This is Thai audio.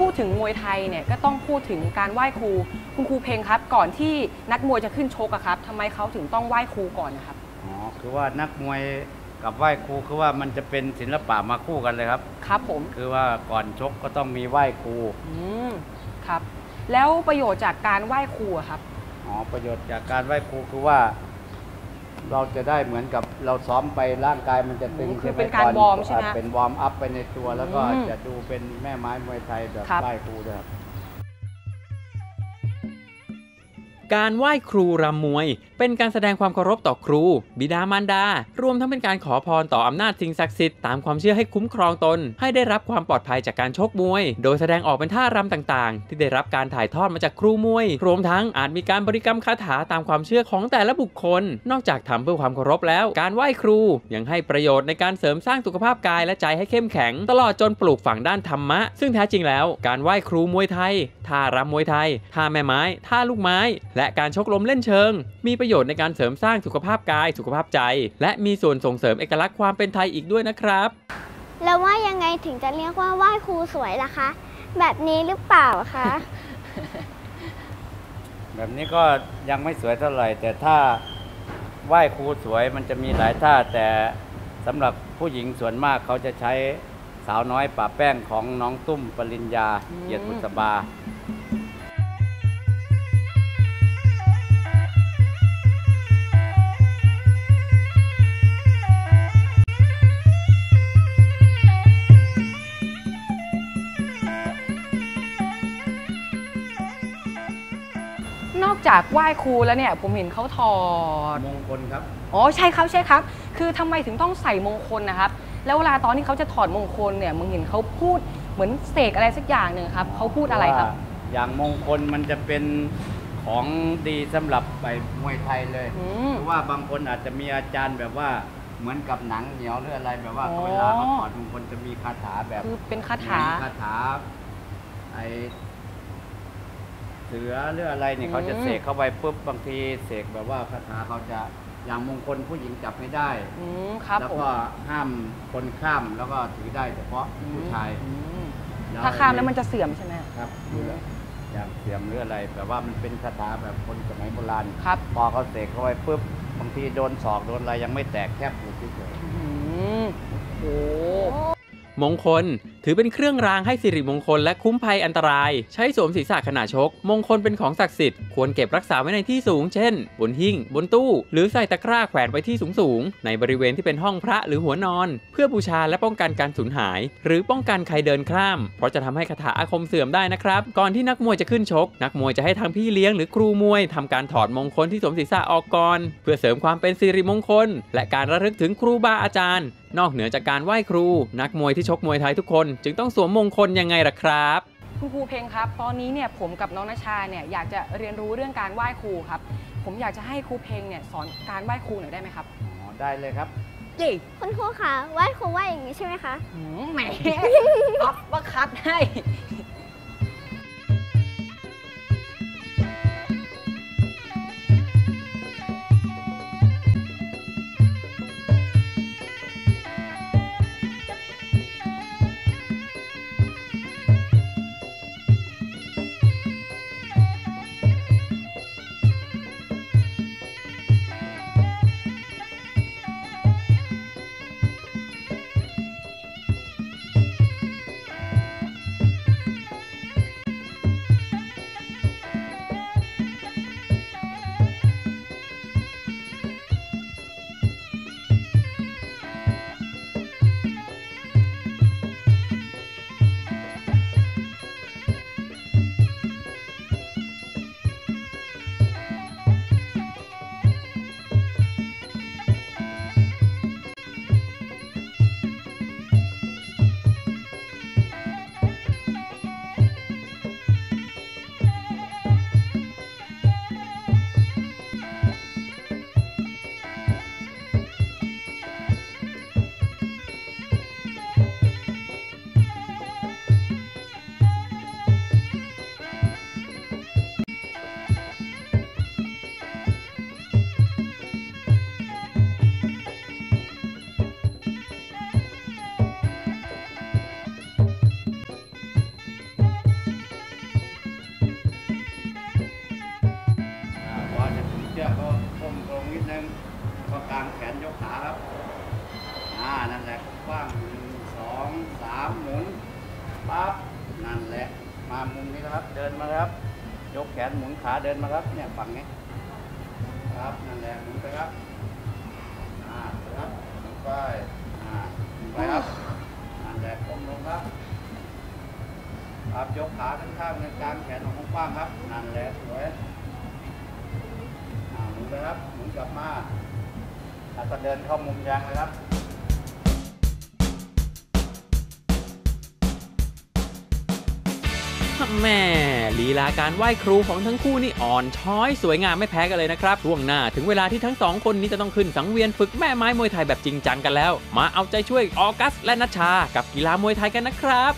าพูดถึงมวยไทยเนี่ยก็ต้องพูดถึงการไหว้ครู คุณครูเพลงครับ ก่อนที่นักมวยจะขึ้นชกอะครับทำไมเขาถึงต้องไหว้ครูก่อนนะครับอ๋อคือว่านักมวยกับไหว้ครูคือว่ามันจะเป็นศิลปะมาคู่กันเลยครับครับผมคือว่าก่อนชกก็ต้องมีไหว้ครูอืมครับ แล้วประโยชน์จากการไหว้ครูอะครับอ๋อประโยชน์จากการไหว้ครูคือว่า เราจะได้เหมือนกับเราซ้อมไปร่างกายมันจะตึงอืมคือใช่ไหเป็นการก่วอร์มใช่ไหมาเป็นวอร์มอัพไปในตัว แล้วก็อืมจะดูเป็นแม่ไม้มวยไทยแบบครับไหว้ครูด้วยครับ การไหว้ครูรำมวย เป็นการแสดงความเคารพต่อครู บิดามารดา รวมทั้งเป็นการขอพรต่ออำนาจสิ่งศักดิ์สิทธิ์ตามความเชื่อให้คุ้มครองตน ให้ได้รับความปลอดภัยจากการชกมวย โดยแสดงออกเป็นท่ารำต่างๆ ที่ได้รับการถ่ายทอดมาจากครูมวย รวมทั้งอาจมีการบริกรรมคาถาตามความเชื่อของแต่ละบุคคล นอกจากทำเพื่อความเคารพแล้ว การไหว้ครู ยังให้ประโยชน์ในการเสริมสร้างสุขภาพกายและใจให้เข้มแข็ง ตลอดจนปลูกฝังด้านธรรมะ ซึ่งแท้จริงแล้ว การไหว้ครูมวยไทยท่ารำมวยไทยท่าแม่ไม้ท่าลูกไม้และการชกลมเล่นเชิง มีประโยชน์ในการเสริมสร้างสุขภาพกายสุขภาพใจ และมีส่วนส่งเสริมเอกลักษณ์ความเป็นไทยอีกด้วยนะครับ แล้วว่ายังไงถึงจะเรียกว่าไหว้ครูสวยล่ะคะ แบบนี้หรือเปล่าคะแบบนี้ก็ยังไม่สวยเท่าไหร่ แต่ถ้าไหว้ครูสวยมันจะมีหลายท่า แต่สำหรับผู้หญิงส่วนมากเขาจะใช้สาวน้อยป่าแป้งของน้องตุ้มปริญญาอืมเกียรติบุษบา นอกจากไหว้ครูแล้วเนี่ยผมเห็นเขาถอดมงคลครับอ๋อใช่ครับใช่ครับ คือทำไมถึงต้องใส่มงคลนะครับ แล้วเวลาตอนที่เขาจะถอดมงคลเนี่ยมึงเห็นเขาพูดเหมือนเสกอะไรสักอย่างหนึ่งครับเขาพูดอะไรครับ ว่าอย่างมงคลมันจะเป็นของดีสำหรับไปมวยไทยเลยอืม เพราะว่าบางคนอาจจะมีอาจารย์แบบว่าเหมือนกับหนังเหนียวหรืออะไรแบบว่าอ๋อ เวลาเขาถอดมงคลจะมีคาถาแบบคือเป็นคาถาคาถาไอ เสือหรืออะไรเนี่ยอืมเขาจะเสกเข้าไปปุ๊บบางทีเสกแบบว่าคาถาเขาจะอย่างมงคลผู้หญิงจับไม่ได้อืมครับแล้วผมก็ห้ามคนข้ามแล้วก็ถือได้เฉพาะผู้ชายอืมแล้วถ้าข้ามแล้วมันจะเสื่อมใช่ไหมครับดูแล้วอย่างเสียมหรืออะไรแบบว่ามันเป็นคาถาแบบคนสมัยโบราณ ครับ พอเขาเสกเข้าไปปุ๊บบางทีโดนศอกโดนอะไรยังไม่แตกแคบอยู่เฉยอืมโอ้ มงคล ถือเป็นเครื่องรางให้สิริมงคลและคุ้มภัยอันตราย ใช้สวมศีรษะขณะชก มงคลเป็นของศักดิ์สิทธิ์ ควรเก็บรักษาไว้ในที่สูง เช่น บนหิ้ง บนตู้ หรือใส่ตะกร้าแขวนไว้ที่สูงๆ ในบริเวณที่เป็นห้องพระหรือหัวนอน เพื่อบูชาและป้องกันการสูญหาย หรือป้องกันใครเดินข้าม เพราะจะทำให้คาถาอาคมเสื่อมได้นะครับ ก่อนที่นักมวยจะขึ้นชก นักมวยจะให้ทางพี่เลี้ยงหรือครูมวยทำการถอดมงคลที่สวมศีรษะออกก่อน เพื่อเสริมความเป็นสิริมงคล และการระลึกถึงครูบาอาจารย์ นอกเหนือจากการไหว้ครู นักมวยที่ชกมวยไทยทุกคน จึงต้องสวมมงคลยังไงล่ะครับ คุณครูเพลงครับ ตอนนี้เนี่ยผมกับน้องนชาเนี่ยอยากจะเรียนรู้เรื่องการไหว้ครูครับ ผมอยากจะให้ครูเพลงเนี่ยสอนการไหว้ครูหน่อยได้ไหมครับๆอ๋อได้เลยครับเย่คุณครูคะไหว้ครูไหว้อย่างนี้ใช่ไหมคะหืมแหม อัพว่าคัดให้ ชือกก็ก้มลงนิดนึงก็กางแขนยกขาครับอ่านั่นแหละกว้างหนึ่งสองสามหมุนปั๊บนั่นแหละ มามุมนี้ครับ เดินมาครับ ยกแขนหมุนขาเดินมาครับ เนี่ยฝั่งนี้ครับนั่นแหละหมุนไปครับอ่าครับหมุนไปอ่าหมุนไปครับนั่นแหละก้มลงครับครับยกขาข้างๆนี่ยกางแขนของกว้างครับ นั่นแหละสวย นไปครับหมุนกลับมาแล้วก็เดินเข้ามุมยางเลยครับแม่ลีลาการไหว้ครูของทั้งคู่นี่อ่อนช้อย สวยงามไม่แพ้กันเลยนะครับช่วงหน้าถึงเวลาที่ทั้งสองคนนี้จะต้องขึ้นสังเวียนฝึกแม่ไม้มวยไทยแบบจริงจังกันแล้ว มาเอาใจช่วยออกัสและนัชชา กับกีฬามวยไทยกันนะครับ